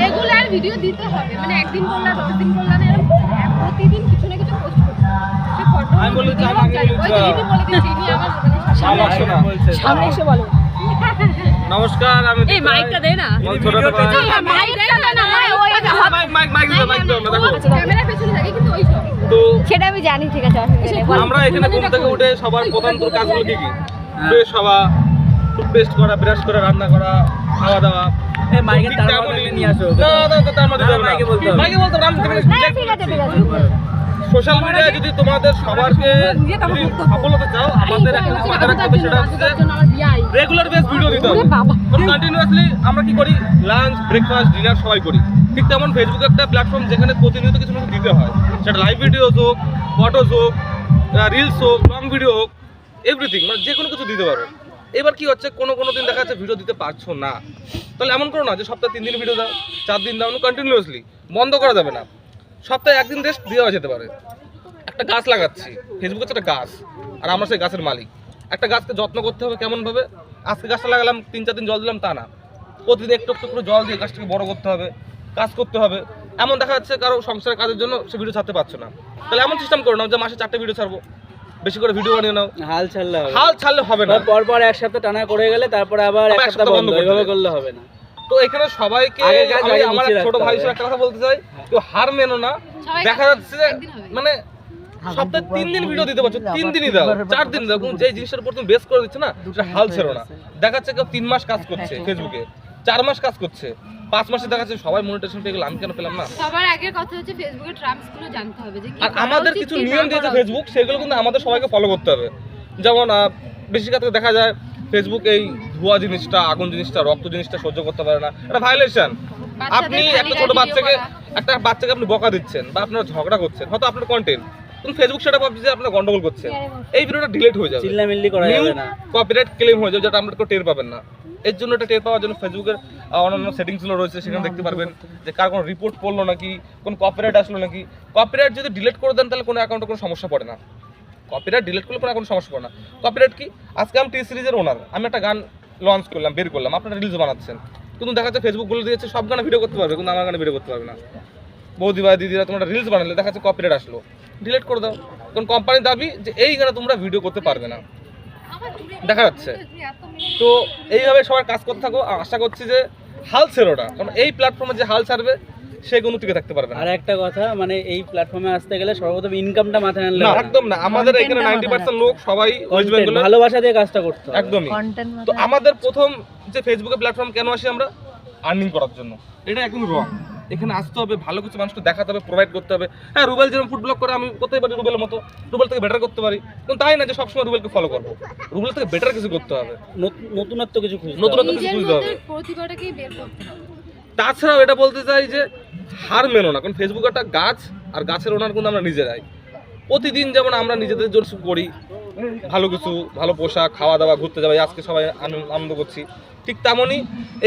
Regular video দিতে হবে। মানে একদিন করলে দশ দিন করলে না এরকম প্রতিদিন কিছু না কিছু পোস্ট করতে সে ফটো আমি আগে বলে ইনি আমার সামনে এসে বলো। নমস্কার আমি এই মাইকটা দে না। ছোট মাইকটা না না mike mike mike mike mike দাও না দেখো। ক্যামেরা পেছনে থাকে কিন্তু ওই তো সেটা আমি জানি ঠিক আছে। আমরা এখানে ঘুম থেকে উঠে সবার প্রধান কাজগুলো কি কি? হওয়া টুথপেস্ট করা ব্রাশ করে রান্না করা খাওয়া দাওয়া। সোশ্যাল মিডিয়ায় যদি তোমাদের সবারকে যদি সফল হতে চাও আমাদের একটা মাথায় রাখতে হবে সেটা হচ্ছে আমার বিয়ে আই রেগুলার বেস ভিডিও দিতে হবে। কন্টিনিউয়াসলি আমরা কি করি? লাঞ্চ ব্রেকফাস্ট ডিনার সবাই করি। ঠিক তেমন ফেসবুক একটা প্ল্যাটফর্ম যেখানে প্রতিনিয়ত কিছু কিছু দিতে হয়। সেটা লাইভ ভিডিও হোক ফটোস হোক রিলস হোক লং ভিডিও হোক এভরিথিং মানে যে কোনো কিছু দিতে পারো। এবার কি হচ্ছে? কোনো কোনো দিন দেখা যাচ্ছে ভিডিও দিতে পারছ না। তাহলে এমন করো না যে সপ্তাহে তিন দিন ভিডিও দাও, চার দিন দাও কন্টিনিউয়াসলি বন্ধ করা যাবে না। সপ্তাহে একদিন রেস্ট দেওয়া যেতে পারে। একটা গাছ লাগাচ্ছি ফেসবুক হচ্ছে একটা গাছ, আর আমরা সেই গাছের মালিক। একটা গাছকে যত্ন করতে হবে কেমনভাবে? আজকে গাছটা লাগালাম, তিন চার দিন জল দিলাম, তা না। প্রতিদিন একটু একটু করে জল দিয়ে গাছটাকে বড় করতে হবে, কাজ করতে হবে। এমন দেখা যাচ্ছে কারও সংসারের কাজের জন্য সে ভিডিও ছাড়তে পারছে না। তাহলে এমন সিস্টেম করে নাও যে মাসে চারটে ভিডিও ছাড়বো। বেশি করে ভিডিও বানিয়ে নাও। হাল ছাড়লে হবে। হাল ছাড়লে হবে না। পর পর এক সপ্তাহ টানা করে গেলে তারপরে আবার এক সপ্তাহ বন্ধ করতে করলে হবে না। তো এখানে সবাইকে আমি আমার ছোট ভাই। হিসেবে একটা কথা বলতে চাই কেউ হার মেনো না। দেখা যাচ্ছে যে মানে সপ্তাহে তিন দিন ভিডিও দিতে পারছ তিন দিনই দাও চার দিন দাও। যে জিনিসের উপর তুমি বেস করে দিচ্ছ না সেটা হাল ছেড়ো না। দেখা যাচ্ছে কেউ তিন মাস কাজ করছে ফেসবুকে চার মাস কাজ করছে। পাঁচ মাসে দেখা যাচ্ছে সবাই মনিটেশন পেয়ে গেল। আমি কেন পেলাম না? সবার আগের কথা হচ্ছে ফেসবুকের ট্রাম্পসগুলো জানতে হবে যে আর আমাদের কিছু নিয়ম দিয়েছে ফেসবুক সেগুলো কিন্তু আমাদের সবাইকে ফলো করতে হবে। যেমন বেশি ক্ষেত্রে দেখা যায় ফেসবুক এই ধোয়া জিনিসটা আগুন জিনিসটা রক্ত জিনিসটা সহ্য করতে পারে না। এটা ভাইলেশন বাচ্চাদের আপনি একটা ছোট বাচ্চাকে একটা বাচ্চাকে আপনি বকা দিচ্ছেন বা আপনারা ঝগড়া করছেন হয়তো আপনার কন্টেন্ট কিন্তু ফেসবুক সেটা ভাবছে যে আপনারা গন্ডগোল করছেন। এই ভিডিওটা ডিলিট হয়ে যাবে। চিল্লামিল্লি করা যাবে না। কপিরাইট ক্লেম হয়ে যাবে যেটা আমরা কেউ টের পাবেন না। এর জন্য এটা টের পাওয়ার জন্য ফেসবুকের অন্যান্য সেটিংসগুলো রয়েছে সেখানে দেখতে পারবেন যে কার কোনো রিপোর্ট পড়ল নাকি কোন কপিরাইট আসলো নাকি। কপিরাইট যদি ডিলিট করে দেন তাহলে কোনো অ্যাকাউন্টে কোনো সমস্যা পড়ে না। কপিরাইট ডিলিট করলে কোনো কোনো সমস্যা পড়ে না। কপিরাইট কি? আজকে আমি টি সিরিজের ওনার আমি একটা গান লঞ্চ করলাম বের করলাম আপনারা রিলস বানাচ্ছেন। কিন্তু দেখা যাচ্ছে ফেসবুক বলে দিয়েছে সব গানে ভিডিও করতে পারবে কিন্তু আমার গানে ভিডিও করতে পারবে না। বৌদি বা দিদিরা তোমরা রিলস বানালে দেখা যাচ্ছে কপিরাইট আসলো। ডিলিট করে দাও। কারণ কোম্পানির দাবি যে এই গানে তোমরা ভিডিও করতে পারবে না। দেখা যাচ্ছে। তো এইভাবে সবাই কাজ করতে থাকো। আশা করছি যে হাল ছেড়োটা কারণ এই প্ল্যাটফর্মে যে হাল ছাড়বে সে কোনো টিকে থাকতে পারবে আর একটা কথা মানে এই প্ল্যাটফর্মে আসতে গেলে সর্বপ্রথম ইনকামটা মাথায় আনলে না একদম না। আমাদের এখানে নাইনটি পার্সেন্ট লোক সবাই ওয়েস্ট বেঙ্গলের ভালোবাসা দিয়ে কাজটা করতে একদমই। তো আমাদের প্রথম যে ফেসবুকে প্ল্যাটফর্ম কেন আসি আমরা? আর্নিং করার জন্য। এটা একদম রং এখানে আসতে হবে ভালো কিছু মানুষকে দেখাতে হবে প্রোভাইড করতে হবে। হ্যাঁ রুবেল যেরকম ফুড ব্লগ করে আমি করতেই পারি রুবেলের মতো রুবেল থেকে বেটার করতে পারি। কিন্তু তাই না যে সবসময় রুবেলকে ফলো করব। রুবেল থেকে বেটার কিছু করতে হবে। নত- নতুনত্ব কিছু খুঁজতে নতুন- কিছু খুঁজতে হবে। করতে তাছাড়াও এটা বলতে চাই যে হার মেনো না কারণ ফেসবুক একটা গাছ আর গাছের ওনার কিন্তু আমরা নিজেরাই। প্রতিদিন যেমন আমরা নিজেদের জন্য করি ভালো কিছু, ভালো পোশাক খাওয়া দাওয়া ঘুরতে এই আজকে সবাই আনন্দ করছি। ঠিক তেমনই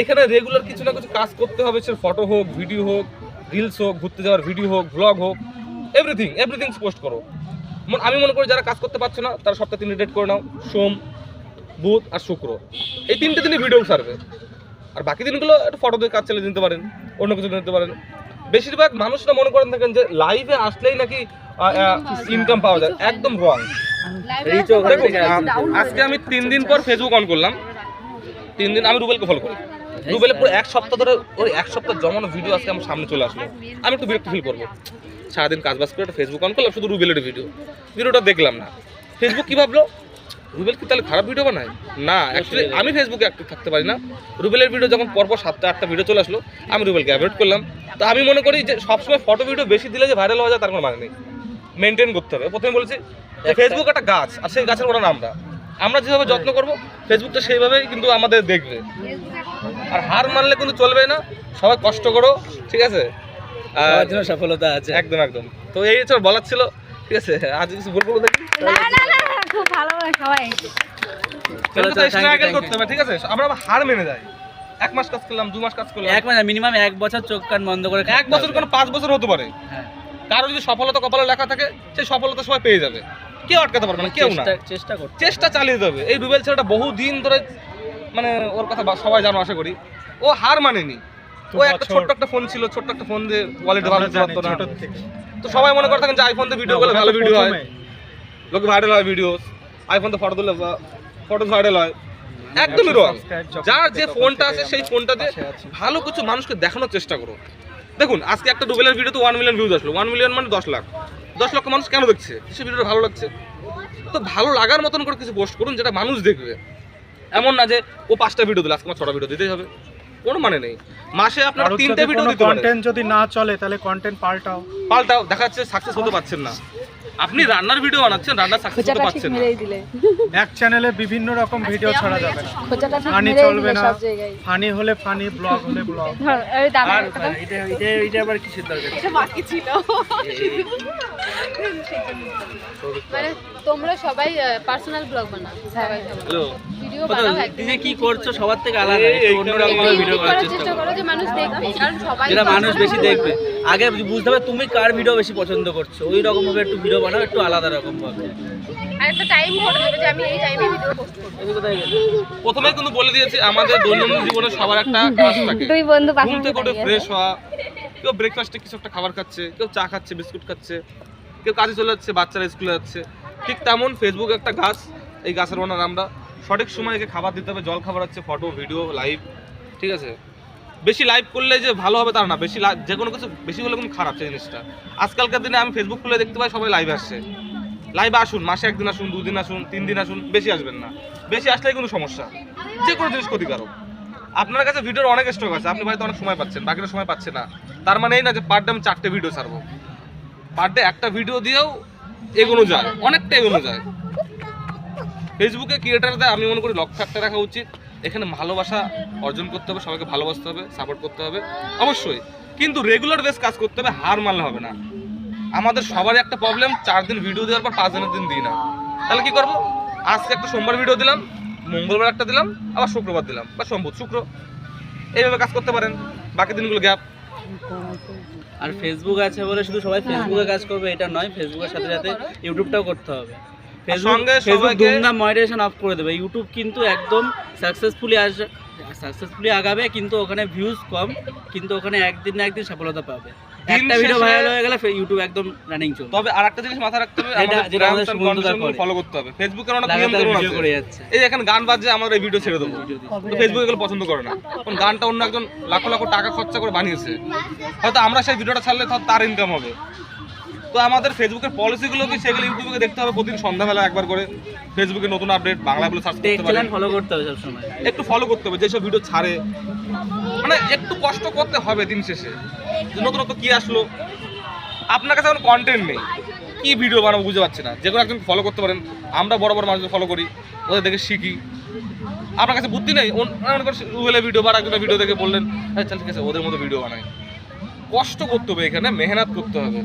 এখানে রেগুলার কিছু না কিছু কাজ করতে হবে, সে ফটো হোক ভিডিও হোক রিলস হোক, ঘুরতে যাওয়ার ভিডিও হোক ব্লগ হোক এভরিথিং এভরিথিং পোস্ট করো। আমি মনে করি যারা কাজ করতে পারছে না, তারা সপ্তাহে তিনটে ডেট করে নাও, সোম, বুধ আর শুক্র। এই তিনটে দিনই ভিডিও সারবে আর বাকি দিনগুলো একটু ফটো দিয়ে কাজ চালিয়ে দিতে পারেন, অন্য কিছু নিতে পারেন। বেশিরভাগ মানুষরা মনে করেন থাকেন যে লাইভে আসলেই নাকি ইনকাম পাওয়া যায়। একদম রং আজকে আমি তিন দিন পর ফেসবুক অন করলাম। তিন দিন আমি রুবেলকে ফলো করি। রুবেলের পুরো এক সপ্তাহ ধরে ওর এক সপ্তাহ জমানো ভিডিও আজকে আমার সামনে চলে আসলো। আমি একটু বিরক্ত ফিল করব। সারাদিন কাজ বাজ করে ফেসবুক অন করলাম শুধু রুবেলের ভিডিও ভিডিওটা দেখলাম না। ফেসবুক কি ভাবলো? রুবেল কি তাহলে খারাপ ভিডিও বানায়? না অ্যাকচুয়ালি আমি ফেসবুকে অ্যাক্টিভ থাকতে পারি না। রুবেলের ভিডিও যখন পরপর সাতটা আটটা ভিডিও চলে আসলো আমি রুবেলকে অ্যাভয়েড করলাম। তো আমি মনে করি যে সবসময় ফটো ভিডিও বেশি দিলে যে ভাইরাল হওয়া যায় তার কোনো মানে নেই। মেনটেন করতে হবে। প্রথমে বলেছি ফেসবুক একটা গাছ আর সেই গাছের ওটা আমরা। আমরা যেভাবে যত্ন করব ফেসবুকটা সেইভাবেই কিন্তু আমাদের দেখবে। আর হার মানলে কিন্তু চলবে না সবাই কষ্ট করো ঠিক আছে? আর জন্য সফলতা আছে। একদম একদম। তো এই হচ্ছে বলার ছিল ঠিক আছে? আজ কিছু বলব দেখি? না না না খুব ভালো সবাই। you, স্ট্রাগল করতে হবে ঠিক আছে? আমরা আবার হার মেনে যাই। এক মাস কাজ করলাম দু মাস কাজ করলাম। এক মাস মিনিমাম এক বছর চোখ কান বন্ধ করে এক বছর কোনো পাঁচ বছর হতে পারে। হ্যাঁ। কারও যদি সফলতা কপালে লেখা থাকে সেই সফলতা সবাই পেয়ে যাবে। কেউ আটকাতে পারবে না কেউ না। চেষ্টা- চেষ্টা করতে চেষ্টা চালিয়ে যাবে। এই রুবেল ছেলেটা বহু দিন ধরে মানে ওর কথা বা- সবাই জানো আশা করি। ও হার মানেনি। ও একটা ছোট্ট একটা ফোন ছিল ছোট্ট একটা ফোন দিয়ে কোয়ালিটি ভালো আমরা না। তো সবাই মনে করে থাকেন যে আইফোন দিয়ে ভিডিও করলে ভালো ভিডিও হয়। লোকে ভাইরাল হয় ভিডিও আইফোন তো ফটো তুলে ফটো ভাইরাল হয়। একদমই রং যার যে ফোনটা আছে সেই ফোনটাতে ভালো কিছু মানুষকে দেখানোর চেষ্টা করো। দেখুন আজকে একটা ডুবেলের ভিডিওতে ওয়ান মিলিয়ন ভিউজ আসলো। ওয়ান মিলিয়ন মানে দশ লাখ। দশ লক্ষ মানুষ কেন দেখছে? সে ভিডিওটা ভালো লাগছে? তো ভালো লাগার মতন করে কিছু পোস্ট করুন যেটা মানুষ দেখবে। এমন না যে ও পাঁচটা ভিডিও দিলে আজকে আমার ছটা ভিডিও দিতেই হবে। কোনো মানে নেই। মাসে আপনার তিনটে ভিডিও দিতে কন্টেন্ট যদি না চলে তাহলে কন্টেন্ট পাল্টাও। পাল্টাও দেখাচ্ছে সাকসেস হতে পারছেন না। আপনি রান্নার ভিডিও বানাচ্ছেন রান্নার সাকসেস হতে পারছেন না। এক চ্যানেলে বিভিন্ন রকম ভিডিও ছড়া যাবে। ফানি চলবে না। ফানি হলে ফানি ব্লগ হলে ব্লগ আর এটা- এটা এটা এটা আবার কিসের দরকার? এটা বাকি ছিল। মানে তোমরা সবাই পার্সোনাল ব্লগ বানাও। সবাই হ্যালো ভিডিও বানাও তুমি কি করছ সবার থেকে আলাদা। অন্যরকম ভিডিও করার চেষ্টা করো যে মানুষ দেখবে কারণ সবাই যেটা মানুষ বেশি দেখবে। আগে বুঝতে হবে তুমি কার ভিডিও বেশি পছন্দ করছ। ওই রকম ভাবে একটু ভিডিও বানাও একটু আলাদা রকম ভাবে আর একটা টাইম করে দেবে যে আমি এই টাইমে ভিডিও পোস্ট করব। এই কোথায় গেলে? প্রথমে কিন্তু বলে দিয়েছি আমাদের দৈনন্দিন জীবনে সবার একটা কাজ থাকে। দুই বন্ধু ঘুম থেকে উঠে ফ্রেশ হওয়া কেউ ব্রেকফাস্টে কিছু একটা খাবার খাচ্ছে কেউ চা খাচ্ছে বিস্কুট খাচ্ছে কেউ কাজে চলে যাচ্ছে বাচ্চারা স্কুলে যাচ্ছে। ঠিক তেমন ফেসবুক একটা গাছ এই গাছের ওনার আমরা। সঠিক সময় একে খাবার দিতে হবে, জল খাবার হচ্ছে ফটো ভিডিও লাইভ ঠিক আছে? বেশি লাইভ করলে যে ভালো হবে তার না, বেশি যে কোনো কিছু বেশি হলে কোনো খারাপ সেই জিনিসটা। আজকালকার দিনে আমি ফেসবুক খুলে দেখতে পাই সবাই লাইভ আসছে। লাইভে আসুন, মাসে একদিন আসুন, দুদিন আসুন, তিন দিন আসুন, বেশি আসবেন না। বেশি আসলেই কোনো সমস্যা। যে কোনো জিনিস ক্ষতিকারক। আপনার কাছে ভিডিওর অনেক স্টক আছে, আপনি হয়তো অনেক সময় পাচ্ছেন বাকিটা সময় পাচ্ছে না। তার মানে এই না যে পার ডে আমি চারটে ভিডিও ছাড়বো। পার ডে একটা ভিডিও দিয়েও এগোনো যায়, অনেকটা এগোনো যায়। ফেসবুকে ক্রিয়েটারদের আমি মনে করি লক্ষ্য একটা রাখা উচিত। এখানে ভালোবাসা অর্জন করতে হবে, সবাইকে ভালোবাসতে হবে সাপোর্ট করতে হবে। অবশ্যই। কিন্তু রেগুলার বেস কাজ করতে হবে, হার মানলে হবে না। আমাদের সবারই একটা প্রবলেম চার দিন ভিডিও দেওয়ার পর পাঁচ দিনের দিন দিই না। তাহলে কি করব? আজকে একটা সোমবার ভিডিও দিলাম, মঙ্গলবার একটা দিলাম, আবার শুক্রবার দিলাম, বা সোমবার শুক্র। এইভাবে কাজ করতে পারেন। বাকি দিনগুলো গ্যাপ আর ফেসবুক আছে বলে শুধু সবাই ফেসবুকে কাজ করবে, এটা নয় ফেসবুকের সাথে সাথে ইউটিউবটাও করতে হবে। সঙ্গে ফেসবুক ধুমধাম মনিটাইজেশন অফ করে দেবে। ইউটিউব কিন্তু একদম সাকসেসফুলি আস সাকসেসফুলি আগাবে কিন্তু ওখানে ভিউজ কম কিন্তু ওখানে একদিন না একদিন সফলতা পাবে। একটা ভিডিও ভাইরাল হয়ে গেলে ইউটিউব একদম রানিং চলবে। তবে আর জিনিস মাথায় রাখতে হবে আমাদের আমাদের। ফলো করতে হবে। ফেসবুকের অনেক নিয়ম কানুন আছে। করে যাচ্ছে। এই যে গান বাজছে আমরা এই ভিডিও ছেড়ে দেবো। ফেসবুকে এগুলো পছন্দ করে না। কারণ গানটা অন্য একজন লাখো লাখো টাকা খরচা করে বানিয়েছে। হয়তো আমরা সেই ভিডিওটা ছাড়লে তার ইনকাম হবে। তো আমাদের ফেসবুকের পলিসিগুলো কি সেগুলো ইউটিউবে দেখতে হবে প্রতিদিন সন্ধ্যাবেলা একবার করে ফেসবুকে নতুন আপডেট বাংলাগুলো সার্চ করতে পারেন ফলো করতে হবে সবসময়। একটু ফলো করতে হবে যেসব ভিডিও ছাড়ে। মানে একটু কষ্ট করতে হবে দিন শেষে। নতুন নতুন কি আসলো। আপনার কাছে এখন কন্টেন্ট নেই। কি ভিডিও বানাবো বুঝতে পারছি না। যে কোনো একজন ফলো করতে পারেন। আমরা বড় বড় মানুষদের ফলো করি ওদের দেখে শিখি। আপনার কাছে বুদ্ধি নেই? রুবেলের ভিডিও বা একজনের ভিডিও দেখে বললেন আচ্ছা ঠিক আছে ওদের মতো ভিডিও বানাই। কষ্ট করতে হবে এখানে মেহনত করতে হবে।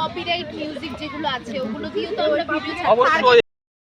কপিরাইট মিউজিক যেগুলো আছে ওগুলো দিয়েও তো আমরা ভিডিও অবশ্যই।